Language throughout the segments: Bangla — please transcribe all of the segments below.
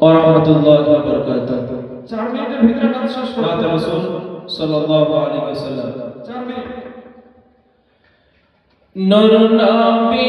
ওয়া রাহমাতুল্লাহি ওয়া বারাকাতুহু। চার মিনিটের ভিতরে নাচ শেষ করতে হবে। রাসূল সাল্লাল্লাহু আলাইহি ওয়াসাল্লাম। চার মিনিট। নূর নবী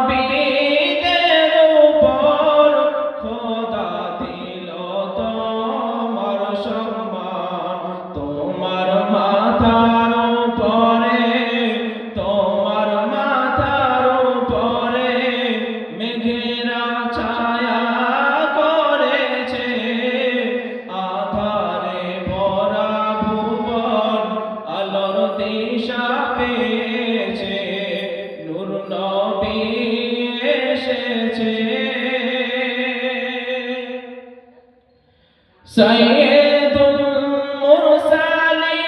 মুরসালিন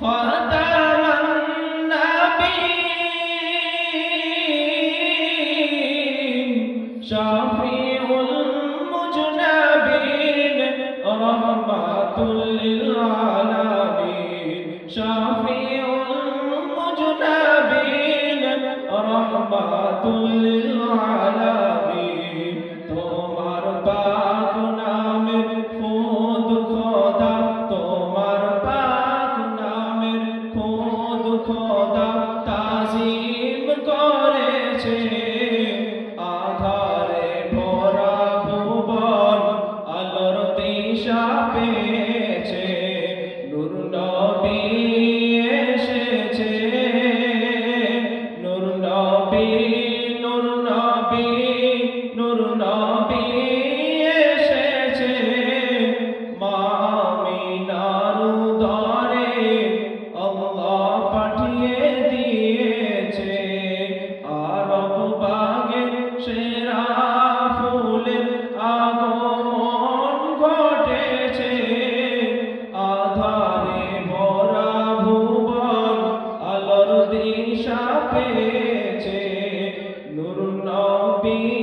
খাতামান নবীন শাফিউল মুজনাবিন রহমাতুল লিল আলামিন শাফিউল মুজনাবিন রহমাতুল লিল খোদা তাজিম করেছে। আধারে ভরা ভুবন আলোর দিশা পেয়ে be